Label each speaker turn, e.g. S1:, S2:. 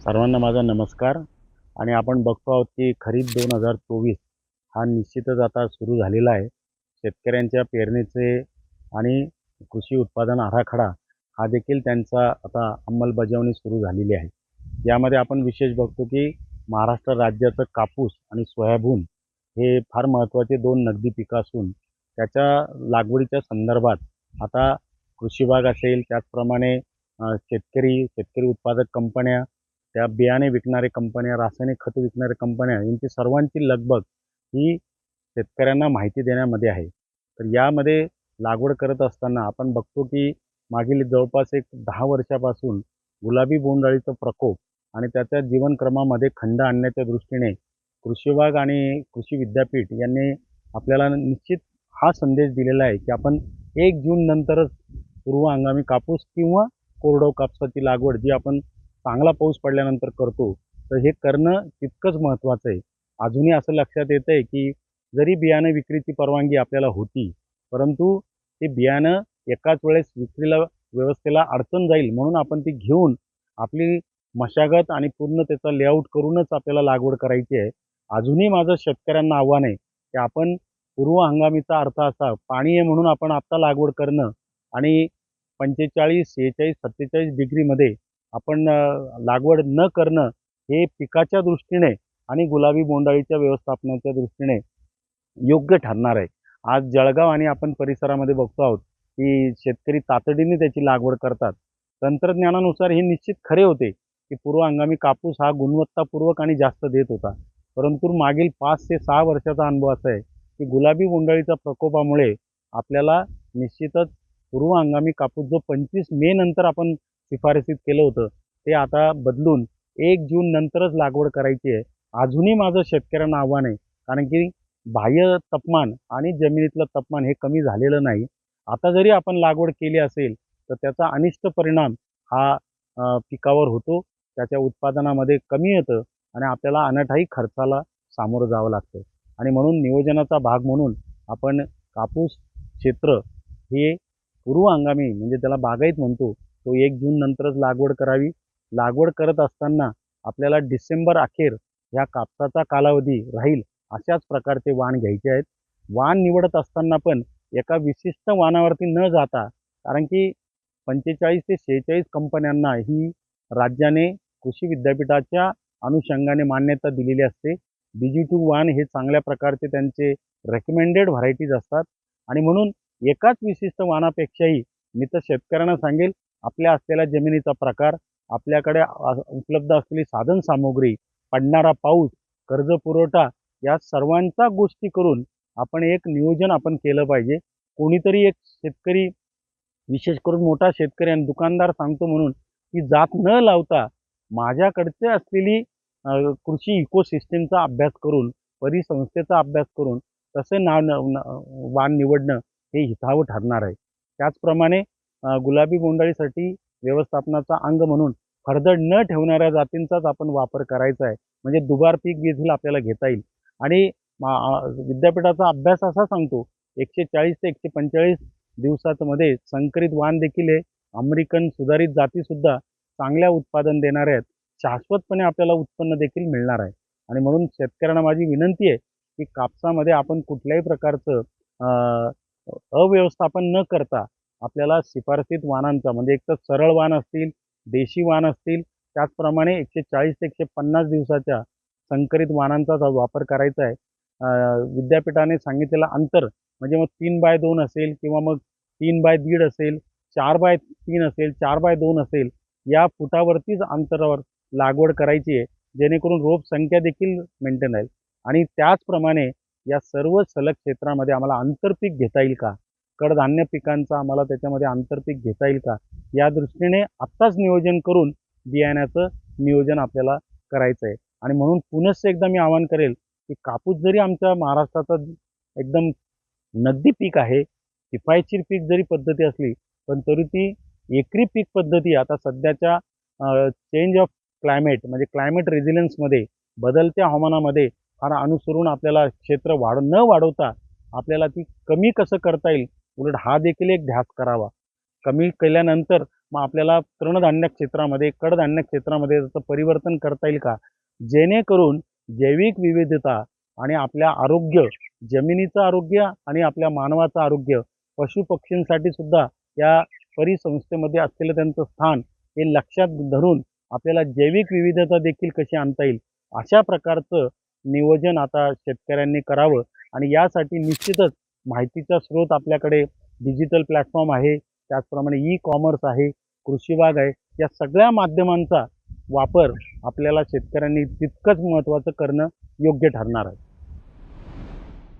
S1: सर्वांना माझा नमस्कार. आणि आपण बघतो आहोत की खरीप दोन हजार चोवीस हा निश्चितच आता सुरू झालेला आहे. शेतकऱ्यांच्या पेरणीचे आणि कृषी उत्पादन आराखडा हा देखील त्यांचा आता अंमलबजावणी सुरू झालेली आहे. यामध्ये आपण विशेष बघतो की महाराष्ट्र राज्याचं कापूस आणि सोयाबीन हे फार महत्त्वाचे दोन नगदी पिकं असून त्याच्या लागवडीच्या संदर्भात आता कृषी विभाग असेल त्याचप्रमाणे शेतकरी शेतकरी उत्पादक कंपन्या त्या बियाणे विकणारे कंपन्या रासायनिक खतं विकणाऱ्या कंपन्या यांची सर्वांची लगबग ही शेतकऱ्यांना माहिती देण्यामध्ये आहे. तर यामध्ये लागवड करत असताना आपण बघतो की मागील जवळपास एक दहा वर्षापासून गुलाबी बोंडअळीचं प्रकोप आणि त्याच्या जीवनक्रमामध्ये खंड आणण्याच्या दृष्टीने कृषी विभाग आणि कृषी विद्यापीठ यांनी आपल्याला निश्चित हा संदेश दिलेला आहे की आपण एक जून नंतरच पूर्व हंगामी कापूस किंवा कोरडो कापसाची लागवड जी आपण चांगला पाऊस पडल्यानंतर करतो तर हे करणं तितकंच महत्त्वाचं आहे. अजूनही असं लक्षात येतं आहे की जरी बियाणं विक्रीची परवानगी आपल्याला होती परंतु ते बियाणं एकाच वेळेस विक्रीला व्यवस्थेला अडचण जाईल म्हणून आपण ती घेऊन आपली मशागत आणि पूर्ण त्याचा लेआउट करूनच आपल्याला लागवड करायची आहे. अजूनही माझं शेतकऱ्यांना आव्हान आहे की आपण पूर्व हंगामीचा अर्थ असा पाणी आहे म्हणून आपण आत्ता लागवड करणं आणि पंचेचाळीस सेहेचाळीस सत्तेचाळीस डिग्रीमध्ये आपण लागवड न करणं हे पिकाच्या दृष्टीने आणि गुलाबी बोंडाळीच्या व्यवस्थापनाच्या दृष्टीने योग्य ठरणार आहे. आज जळगाव आणि आपण परिसरामध्ये बघतो आहोत की शेतकरी तातडीने त्याची लागवड करतात. तंत्रज्ञानानुसार हे निश्चित खरे होते की पूर्व हंगामी कापूस हा गुणवत्तापूर्वक आणि जास्त देत होता. परंतु मागील पाच ते सहा वर्षाचा अनुभव असा आहे की गुलाबी बोंडाळीच्या प्रकोपामुळे आपल्याला निश्चितच पूर्व हंगामी कापूस जो पंचवीस मे नंतर आपण शिफारसीत केलं होतं ते आता बदलून एक जून नंतरच लागवड करायची आहे. अजूनही माझं शेतकऱ्यांना आव्हान आहे कारण की बाह्य तापमान आणि जमिनीतलं तापमान हे कमी झालेलं नाही. आता जरी आपण लागवड केली असेल तर त्याचा अनिष्ट परिणाम हा पिकावर होतो त्याच्या उत्पादनामध्ये कमी येतं आणि आपल्याला अनठाई खर्चाला सामोरं जावं लागतं. आणि म्हणून नियोजनाचा भाग म्हणून आपण कापूस क्षेत्र हे पूर्व हंगामी म्हणजे त्याला बागायत म्हणतो तो एक जून नंतरच लागवड करावी. लागवड करत असताना आपल्याला डिसेंबर अखेर ह्या कापसाचा कालावधी राहील अशाच प्रकारचे वाण घ्यायचे आहेत. वाण निवडत असताना पण एका विशिष्ट वाणावरती न जाता कारण की पंचेचाळीस ते शेहेचाळीस कंपन्यांना ही राज्याने कृषी विद्यापीठाच्या अनुषंगाने मान्यता दिलेली असते. बीजी टू वाण हे चांगल्या प्रकारचे त्यांचे रेकमेंडेड व्हरायटीज असतात. आणि म्हणून एकाच विशिष्ट वाणापेक्षाही मी तर शेतकऱ्यांना सांगेल आपल्या असलेल्या जमिनीचा प्रकार आपल्याकडे उपलब्ध असलेली साधन सामुग्री पडणारा पाऊस कर्ज पुरवठा या सर्वांचा गोष्टी करून आपण एक नियोजन आपण केलं पाहिजे. कोणीतरी एक शेतकरी विशेष करून मोठा शेतकरी आणि दुकानदार सांगतो म्हणून की जात न लावता माझ्याकडचे असलेली कृषी इकोसिस्टीमचा अभ्यास करून परिसंस्थेचा अभ्यास करून तसे नाव वाण निवडणं हे हितावं ठरणार आहे. त्याचप्रमाणे गुलाबी बोंडाळीसाठी व्यवस्थापनाचा अंग म्हणून फरदड न ठेवणाऱ्या जातींचाच आपण वापर करायचा आहे. म्हणजे दुबार पीक देखील आपल्याला घेता येईल. आणि विद्यापीठाचा अभ्यास असा सांगतो एकशे चाळीस ते एकशे पंचेचाळीस दिवसामध्ये संकरित वाण देखील आहे अमेरिकन सुधारित जातीसुद्धा चांगल्या उत्पादन देणाऱ्या आहेत. शाश्वतपणे आपल्याला उत्पन्न देखील मिळणार आहे. आणि म्हणून शेतकऱ्यांना माझी विनंती आहे की कापसामध्ये आपण कुठल्याही प्रकारचं अव्यवस्थापन न करता आपल्याला शिफारसीत वाहनांचा म्हणजे एक तर सरळ वाण असतील देशी वाण असतील त्याचप्रमाणे एकशे चाळीस ते एकशे पन्नास दिवसाच्या संकरित वाहनांचाच जो वापर करायचा आहे. विद्यापीठाने सांगितलेलं अंतर म्हणजे मग तीन बाय दोन असेल किंवा मग तीन बाय दीड असेल चार बाय तीन असेल चार बाय दोन असेल या फुटावरतीच अंतरावर लागवड करायची आहे जेणेकरून रोप संख्या देखील मेंटेन राहील. आणि त्याचप्रमाणे या सर्व सलग क्षेत्रामध्ये आम्हाला आंतरपीक घेता येईल का? कडधान्य पिकांचा आम्हाला त्याच्यामध्ये आंतरपीक घेता येईल का? या दृष्टीने आत्ताच नियोजन करून बियाण्याचं नियोजन आपल्याला करायचं आहे. आणि म्हणून पुनश्च एकदा मी आवाहन करेल की कापूस जरी आमच्या महाराष्ट्राचं एकदम नगदी पीक आहे किफायतशीर पीक जरी पद्धती असली पण तरी ती एकरी पीक पद्धती आता सध्याच्या चेंज ऑफ क्लायमेट म्हणजे क्लायमेट रेझिलियन्समध्ये बदलत्या हवामानामध्ये फार अनुसरून आपल्याला क्षेत्र वाढ न वाढवता आपल्याला ती कमी कसं करता येईल उलट हा देखील एक ध्यास करावा. कमी केल्यानंतर मग आपल्याला तृणधान्य क्षेत्रामध्ये कडधान्य क्षेत्रामध्ये त्याचं परिवर्तन करता येईल का? जेणेकरून जैविक विविधता आणि आपल्या आरोग्य जमिनीचं आरोग्य आणि आपल्या मानवाचं आरोग्य पशुपक्षींसाठी सुद्धा या परिसंस्थेमध्ये असलेलं त्यांचं स्थान हे लक्षात धरून आपल्याला जैविक विविधता देखील कशी आणता येईल? अशा प्रकारचं नियोजन आता शेतकऱ्यांनी करावं आणि यासाठी निश्चितच माहितीचा स्रोत आपल्याकडे डिजिटल प्लॅटफॉर्म आहे. त्याचप्रमाणे ई कॉमर्स आहे कृषीबाग आहे. या सगळ्या माध्यमांचा वापर आपल्याला शेतकऱ्यांनी तितकंच महत्त्वाचं करणं योग्य ठरणार आहे.